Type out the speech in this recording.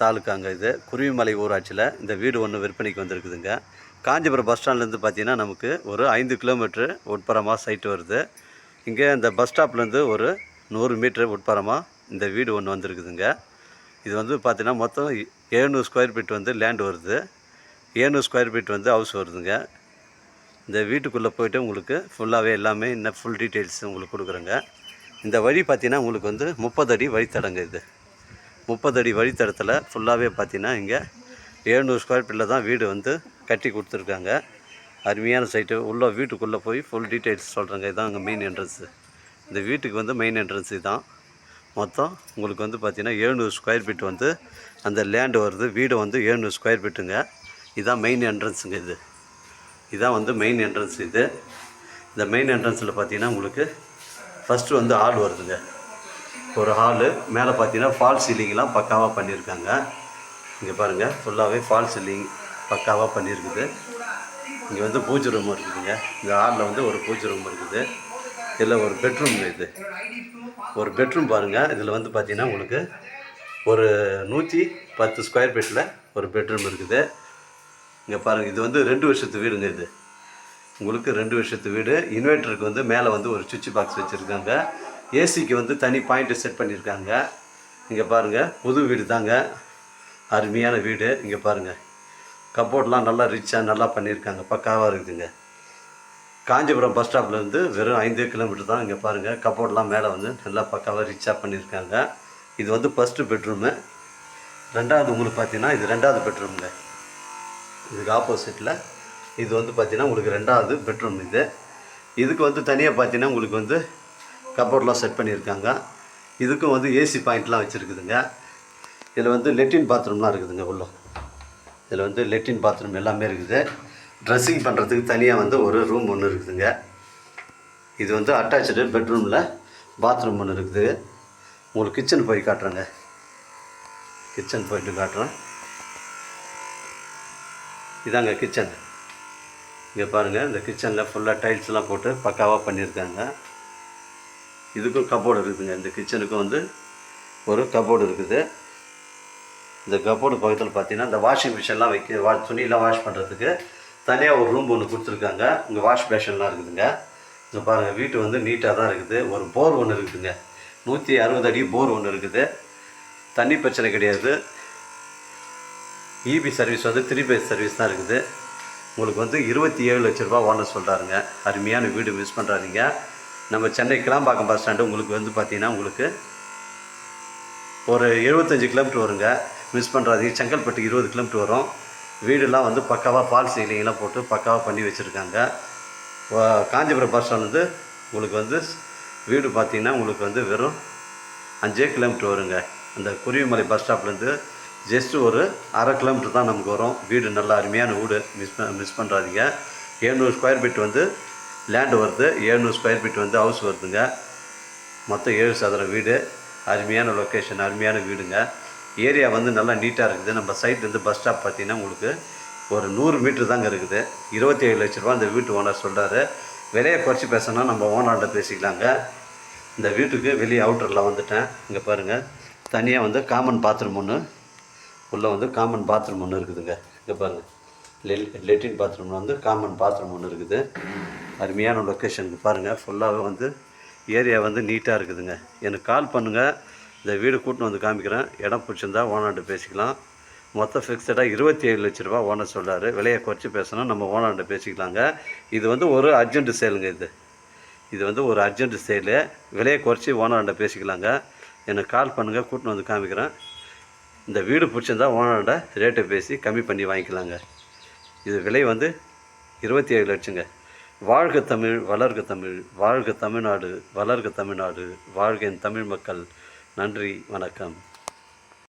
தாலுக்காங்க இது. குருவிமலை ஊராட்சியில் இந்த வீடு ஒன்று விற்பனைக்கு வந்திருக்குதுங்க. காஞ்சிபுரம் பஸ் ஸ்டாண்ட்லேருந்து பார்த்தீங்கன்னா நமக்கு ஒரு ஐந்து கிலோமீட்ரு உட்புறமாக சைட்டு வருது. இங்கே இந்த பஸ் ஸ்டாப்லேருந்து ஒரு நூறு மீட்ரு உட்புறமாக இந்த வீடு ஒன்று வந்திருக்குதுங்க. இது வந்து பார்த்திங்கன்னா மொத்தம் எழுநூறு ஸ்கொயர் ஃபீட் வந்து லேண்ட் வருது. ஏழ்நூறு ஸ்கொயர் ஃபீட் வந்து ஹவுஸ் வருதுங்க. இந்த வீட்டுக்குள்ளே போய்ட்டு உங்களுக்கு ஃபுல்லாகவே எல்லாமே இன்னும் ஃபுல் டீட்டெயில்ஸ் உங்களுக்கு கொடுக்குறேங்க. இந்த வழி பார்த்தீங்கன்னா உங்களுக்கு வந்து முப்பது அடி வழித்தடங்க இது. முப்பது அடி வழித்தடத்தில் ஃபுல்லாகவே பார்த்தீங்கன்னா இங்கே எழுநூறு ஸ்கொயர் ஃபீட்டில் தான் வீடு வந்து கட்டி கொடுத்துருக்காங்க. அருமையான சைட்டு உள்ளே வீட்டுக்குள்ளே போய் ஃபுல் டீட்டெயில்ஸ் சொல்கிறேங்க இதுதான் அங்கே மெயின் என்ட்ரன்ஸு இந்த வீட்டுக்கு வந்து மெயின் என்ட்ரன்ஸ் இதுதான் மொத்தம் உங்களுக்கு வந்து பார்த்திங்கன்னா எழுநூறு ஸ்கொயர் ஃபீட் வந்து அந்த லேண்டு வருது. வீடு வந்து எழுநூறு ஸ்கொயர் ஃபீட்டுங்க இதுதான் மெயின் என்ட்ரன்ஸுங்க இது. இதுதான் வந்து மெயின் என்ட்ரன்ஸ் இது. இந்த மெயின் என்ட்ரன்ஸில் பார்த்தீங்கன்னா உங்களுக்கு ஃபஸ்ட்டு வந்து ஆள் வருதுங்க. ஒரு ஹாலு மேலே பார்த்தீங்கன்னா ஃபால் சீலிங்லாம் பக்காவாக பண்ணியிருக்காங்க இங்கே பாருங்கள் ஃபுல்லாகவே ஃபால் சீலிங் பக்காவாக பண்ணியிருக்குது இங்கே வந்து பூஜை ரூம் இருக்குதுங்க. இந்த ஹாலில் வந்து ஒரு பூஜை ரூம் இருக்குது. இதில் ஒரு பெட்ரூம் இது. ஒரு பெட்ரூம் பாருங்கள் இதில் வந்து பார்த்திங்கன்னா உங்களுக்கு ஒரு நூற்றி பத்து ஸ்கொயர் ஃபீட்டில் ஒரு பெட்ரூம் இருக்குது. இங்கே பாருங்கள் இது வந்து ரெண்டு வருஷத்து வீடுங்க இது. உங்களுக்கு ரெண்டு வருஷத்து வீடு. இன்வெர்ட்டருக்கு வந்து மேலே வந்து ஒரு சுவிட்ச் பாக்ஸ் வச்சுருக்காங்க. ஏசிக்கு வந்து தனி பாயிண்ட்டு செட் பண்ணியிருக்காங்க. இங்கே பாருங்கள் புது வீடு தாங்க. அருமையான வீடு இங்கே பாருங்கள் கப்போர்ட்லாம் நல்லா ரிச்சாக நல்லா பண்ணியிருக்காங்க. பக்காவாக இருக்குதுங்க. காஞ்சிபுரம் பஸ் ஸ்டாப்லேருந்து வெறும் ஐந்து கிலோமீட்டர் தான் இங்கே பாருங்கள் கப்போர்ட்லாம் மேலே வந்து நல்லா பக்காவாக ரிச்சாக பண்ணியிருக்காங்க. இது வந்து ஃபஸ்ட்டு பெட்ரூமு ரெண்டாவது உங்களுக்கு பார்த்தீங்கன்னா இது ரெண்டாவது பெட்ரூமுங்க இதுக்கு ஆப்போசிட்டில் இது வந்து பார்த்தீங்கன்னா உங்களுக்கு ரெண்டாவது பெட்ரூம் இது. இதுக்கு வந்து தனியாக பார்த்தீங்கன்னா உங்களுக்கு வந்து கப்போர்ட்லாம் செட் பண்ணியிருக்காங்க. இதுக்கும் வந்து ஏசி பாயிண்ட்லாம் வச்சுருக்குதுங்க. இதில் வந்து லெட்டின் பாத்ரூம்லாம் இருக்குதுங்க உள்ள. இதில் வந்து லெட்டின் பாத்ரூம் எல்லாமே இருக்குது. ட்ரெஸ்ஸிங் பண்ணுறதுக்கு தனியாக வந்து ஒரு ரூம் ஒன்று இருக்குதுங்க. இது வந்து அட்டாச்சு பெட்ரூமில் பாத்ரூம் ஒன்று இருக்குது. உங்களுக்கு கிச்சன் போய் காட்டுறேங்க. கிச்சன் போயிட்டு காட்டுறேன். இதாங்க கிச்சன் இங்கே பாருங்கள் இந்த கிச்சனில் ஃபுல்லாக டைல்ஸ்லாம் போட்டு பக்காவாக பண்ணியிருக்காங்க. இதுக்கும் கபோர்டு இருக்குதுங்க. இந்த கிச்சனுக்கும் வந்து ஒரு கபோர்டு இருக்குது. இந்த கபோர்டு பக்கத்தில் பார்த்தீங்கன்னா இந்த வாஷிங் மிஷின்லாம் வைக்க வா துணியெல்லாம் வாஷ் பண்ணுறதுக்கு தனியாக ஒரு ரூம் ஒன்று கொடுத்துருக்காங்க. இங்கே வாஷ் பேஷன்லாம் இருக்குதுங்க. இங்கே பாருங்கள் வீட்டு வந்து நீட்டாக தான் இருக்குது. ஒரு போர் ஒன்று இருக்குதுங்க. நூற்றி அறுபது அடி போர் ஒன்று இருக்குது. தண்ணி பிரச்சனை கிடையாது. இபி சர்வீஸ் வந்து த்ரீ பேஸ் சர்வீஸ் தான் இருக்குது. உங்களுக்கு வந்து இருபத்தி ஏழு லட்ச ரூபா ஓனர் சொல்கிறாருங்க அருமையான வீடு மிஸ் பண்ணுறாதீங்க நம்ம சென்னை கிளாம்பாக்கம் பஸ் ஸ்டாண்டு உங்களுக்கு வந்து பார்த்தீங்கன்னா உங்களுக்கு ஒரு எழுபத்தஞ்சி கிலோமீட்டர் வருங்க. மிஸ் பண்ணுறாதீங்க செங்கல்பட்டு இருபது கிலோமீட்டர் வரும். வீடெல்லாம் வந்து பக்காவாக ஃபால் சீலிங்லாம் போட்டு பக்காவாக பண்ணி வச்சுருக்காங்க. காஞ்சிபுரம் பஸ் ஸ்டாண்ட் வந்து உங்களுக்கு வந்து வீடு பார்த்தீங்கன்னா உங்களுக்கு வந்து வெறும் அஞ்சே கிலோமீட்டர் வருங்க. அந்த குருவிமலை பஸ் ஸ்டாப்லேருந்து ஜஸ்ட்டு ஒரு அரை கிலோமீட்டர் தான் நமக்கு வரும். வீடு நல்லா அருமையான வீடு. மிஸ் மிஸ் பண்ணுறாதீங்க எழுநூறு ஸ்கொயர் ஃபீட் வந்து லேண்டு வருது எழுநூறு ஸ்கொயர் ஃபீட் வந்து ஹவுஸ் வருதுங்க மொத்தம் ஏழு சதுரம் வீடு. அருமையான லொக்கேஷன் அருமையான வீடுங்க. ஏரியா வந்து நல்லா நீட்டாக இருக்குது. நம்ம சைட்லேருந்து பஸ் ஸ்டாப் பார்த்திங்கன்னா உங்களுக்கு ஒரு நூறு மீட்ரு தாங்க இருக்குது. இருபத்தி ஏழு லட்ச ரூபா அந்த வீட்டு ஓனர் சொல்கிறாரு விலையை குறைச்சி பேசினா நம்ம ஓனர்கிட்ட பேசிக்கலாங்க. இந்த வீட்டுக்கு வெளியே அவுட்டரில் வந்துட்டேன். இங்கே பாருங்கள் தனியாக வந்து காமன் பாத்ரூம் ஒன்று உள்ளே வந்து காமன் பாத்ரூம் ஒன்று இருக்குதுங்க. இங்கே பாருங்கள் லெட்டின் பாத்ரூமில் வந்து காமன் பாத்ரூம் ஒன்று இருக்குது. அருமையான லொக்கேஷனுக்கு பாருங்கள் ஃபுல்லாகவே வந்து ஏரியா வந்து நீட்டாக இருக்குதுங்க. எனக்கு கால் பண்ணுங்கள் இந்த வீடு கூட்டின்னு வந்து காமிக்கிறேன். இடம் பிடிச்சிருந்தா ஓனர்கிட்ட பேசிக்கலாம். மொத்தம் ஃபிக்ஸடாக இருபத்தி ஏழு லட்ச ரூபா ஓனர் சொல்கிறார் விலையை குறைச்சி பேசணும் நம்ம ஓனர்கிட்ட பேசிக்கலாங்க. இது வந்து ஒரு அர்ஜென்ட் சேலுங்க இது. இது வந்து ஒரு அர்ஜென்ட் சேலு விலையை குறைச்சி ஓனர்கிட்ட பேசிக்கலாங்க. எனக்கு கால் பண்ணுங்கள் கூட்டின்னு வந்து காமிக்கிறேன். இந்த வீடு பிடிச்சிருந்தா ஓனரோட ரேட்டை பேசி கம்மி பண்ணி வாங்கிக்கலாங்க. இது விலை வந்து இருபத்தி ஏழு லட்சங்க. வாழ்க தமிழ் வளர்க தமிழ் வாழ்க தமிழ்நாடு வளர்க தமிழ்நாடு வாழ்க என் தமிழ் மக்கள். நன்றி வணக்கம்.